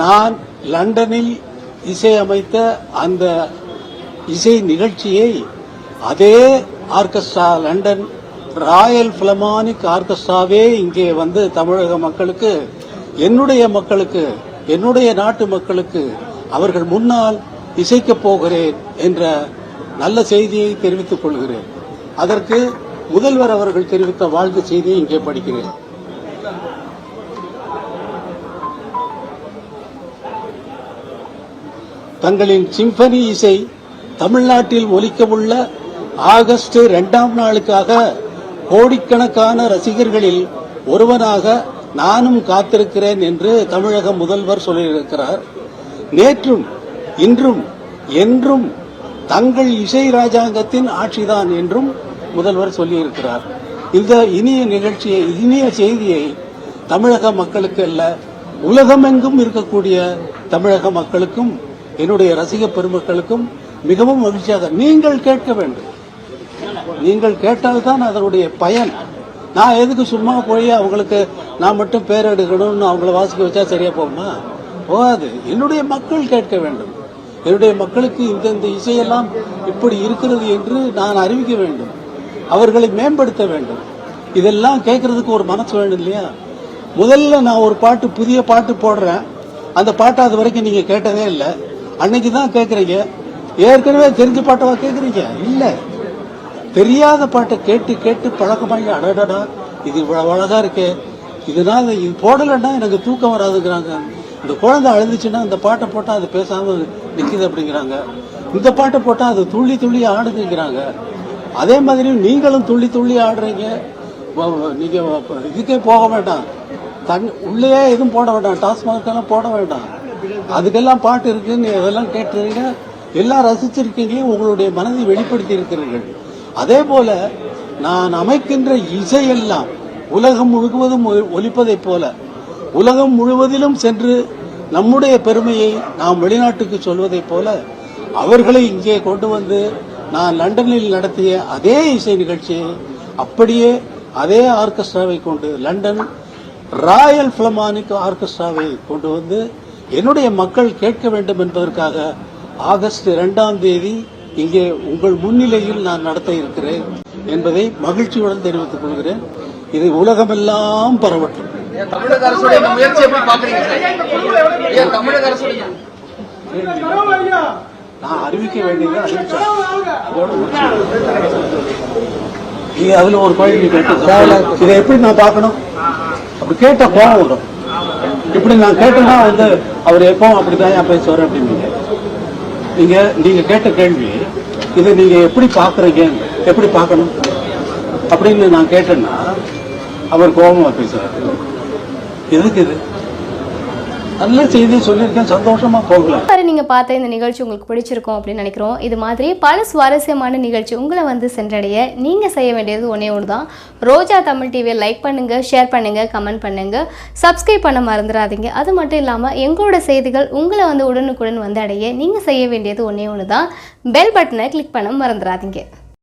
நான் லண்டனில் இசையமைத்த அந்த இசை நிகழ்ச்சியை அதே ஆர்கெஸ்ட்ரா லண்டன் ராயல் பிலமானிக் ஆர்கெஸ்ட்ராவே இங்கே வந்து தமிழக மக்களுக்கு என்னுடைய மக்களுக்கு என்னுடைய நாட்டு மக்களுக்கு அவர்கள் முன்னால் இசைக்கப் போகிறேன் என்ற நல்ல செய்தியை தெரிவித்துக் கொள்கிறேன். அதற்கு முதல்வர் அவர்கள் தெரிவித்த வாழ்த்து செய்தியை இங்கே படிக்கிறேன். தங்களின் சிம்பனி இசை தமிழ்நாட்டில் ஒலிக்கவுள்ள ஆகஸ்ட் இரண்டாம் நாளுக்காக கோடிக்கணக்கான ரசிகர்களில் ஒருவனாக நானும் காத்திருக்கிறேன் என்று தமிழக முதல்வர் சொல்லியிருக்கிறார். நேற்றும் இன்றும் என்றும் தங்கள் இசை ராஜாங்கத்தின் ஆட்சிதான் என்றும் முதல்வர் சொல்லியிருக்கிறார். இந்த இனிய நிகழ்ச்சியை இனிய செய்தியை தமிழக மக்களுக்கு அல்ல உலகமெங்கும் இருக்கக்கூடிய தமிழக மக்களுக்கும் என்னுடைய ரசிக பெருமக்களுக்கும் மிகவும் மகிழ்ச்சியாக நீங்கள் கேட்க வேண்டும். நீங்கள் கேட்டால்தான் அதனுடைய பயன். நான் எதுக்கு சும்மா போய் அவங்களுக்கு நான் மட்டும் பேர் எடுக்கணும்னு அவங்கள வாசிக்க வச்சா சரியா போகுமா? போகாது. என்னுடைய மக்கள் கேட்க வேண்டும். என்னுடைய மக்களுக்கு இந்த இந்த இசையெல்லாம் இப்படி இருக்கிறது என்று நான் அறிவிக்க வேண்டும். அவர்களை மேம்படுத்த வேண்டும். இதெல்லாம் கேட்கறதுக்கு ஒரு மனசு வேணும் இல்லையா? முதல்ல நான் ஒரு பாட்டு புதிய பாட்டு போடுறேன். அந்த பாட்டை அது வரைக்கும் நீங்க கேட்டதே இல்லை. அன்னைக்கு தான் கேட்குறீங்க ஏற்கனவே தெரிஞ்ச பாட்டவா கேட்குறீங்க இல்லை. தெரியாத பாட்டை கேட்டு கேட்டு பழக்கமாகி அடடடா இது இவ்வளோ அழகாக இருக்கே. இதனால் இது போடலைன்னா எனக்கு தூக்கம் வராதுங்கிறாங்க. இந்த குழந்தை அழுதுச்சுன்னா இந்த பாட்டை போட்டால் அது பேசாமல் நிற்கிது அப்படிங்கிறாங்க. இந்த பாட்டை போட்டால் அது துள்ளி துள்ளி ஆடுதுங்கிறாங்க. அதே மாதிரி நீங்களும் துள்ளி துள்ளி ஆடுறீங்க. நீங்கள் இதுக்கே போக வேண்டாம். தன் உள்ளேயே எதுவும் போட வேண்டாம். டாஸ்மாகெல்லாம் போட வேண்டாம். அதுக்கெல்லாம் பாட்டு இருக்குன்னு அதெல்லாம் கேட்டுறீங்க எல்லாம் ரசிச்சிருக்கீங்க உங்களுடைய மனதை வெளிப்படுத்தி இருக்கிறீர்கள் அதே போல நான் அமைக்கின்ற இசையெல்லாம் உலகம் முழுவதும் ஒ- ஒலிப்பதைப் போல உலகம் முழுவதிலும் சென்று நம்முடைய பெருமையை நாம் வெளிநாட்டுக்கு சொல்வதைப் போல அவர்களை இங்கே கொண்டு வந்து நான் லண்டனில் நடத்திய அதே இசை நிகழ்ச்சியை அப்படியே அதே ஆர்கெஸ்ட்ராவை கொண்டு லண்டன் ராயல் பிலமானிக் ஆர்கெஸ்ட்ராவை கொண்டு வந்து என்னுடைய மக்கள் கேட்க வேண்டும் என்பதற்காக ஆகஸ்ட் இரண்டாம் தேதி இங்கே உங்கள் முன்னிலையில் நான் நடத்த இருக்கிறேன் என்பதை மகிழ்ச்சியுடன் தெரிவித்துக் கொள்கிறேன். இது உலகமெல்லாம் பரவட்டும். தமிழக அரசுடைய முயற்சி எப்படி பாக்குறீங்க சார்? ஏன் தமிழக அரசுடைய நான் அறிவிக்க வேண்டியது அறிவிச்சேன். நீங்க அதுல ஒரு கேள்வி கேட்டு இதை எப்படி நான் பார்க்கணும்? அப்படி கேட்ட கோபம் வரும். இப்படி நான் கேட்டேன்னா வந்து அவர் எப்பவும் அப்படிதான் ஏன் பேசுவார் அப்படிம்பீங்க. நீங்க நீங்க கேட்ட கேள்வி இதை நீங்க எப்படி பாக்குறீங்க எப்படி பார்க்கணும்? அப்படின்னு நான் கேட்டேன்னா அவர் கோபமா பேசுறாரு. எதுக்கு இது? நல்ல செய்தி சொல்லியிருக்கேன் சந்தோஷமா போகலாம் வரை நீங்கள் பார்த்த இந்த நிகழ்ச்சி உங்களுக்கு பிடிச்சிருக்கும் அப்படின்னு நினைக்கிறோம். இது மாதிரி பல சுவாரஸ்யமான நிகழ்ச்சி உங்களை வந்து சென்றடைய நீங்கள் செய்ய வேண்டியது ஒன்றே ஒன்று தான் ரோஜா தமிழ் டிவியை லைக் பண்ணுங்கள் ஷேர் பண்ணுங்கள் கமெண்ட் பண்ணுங்க. சப்ஸ்கிரைப் பண்ண மறந்துடாதீங்க. அது மட்டும் இல்லாமல் எங்களோட செய்திகள் உங்களை வந்து உடனுக்குடன் வந்து அடைய நீங்கள் செய்ய வேண்டியது ஒன்றே ஒன்று தான் பெல் பட்டனை கிளிக் பண்ண மறந்துடாதீங்க.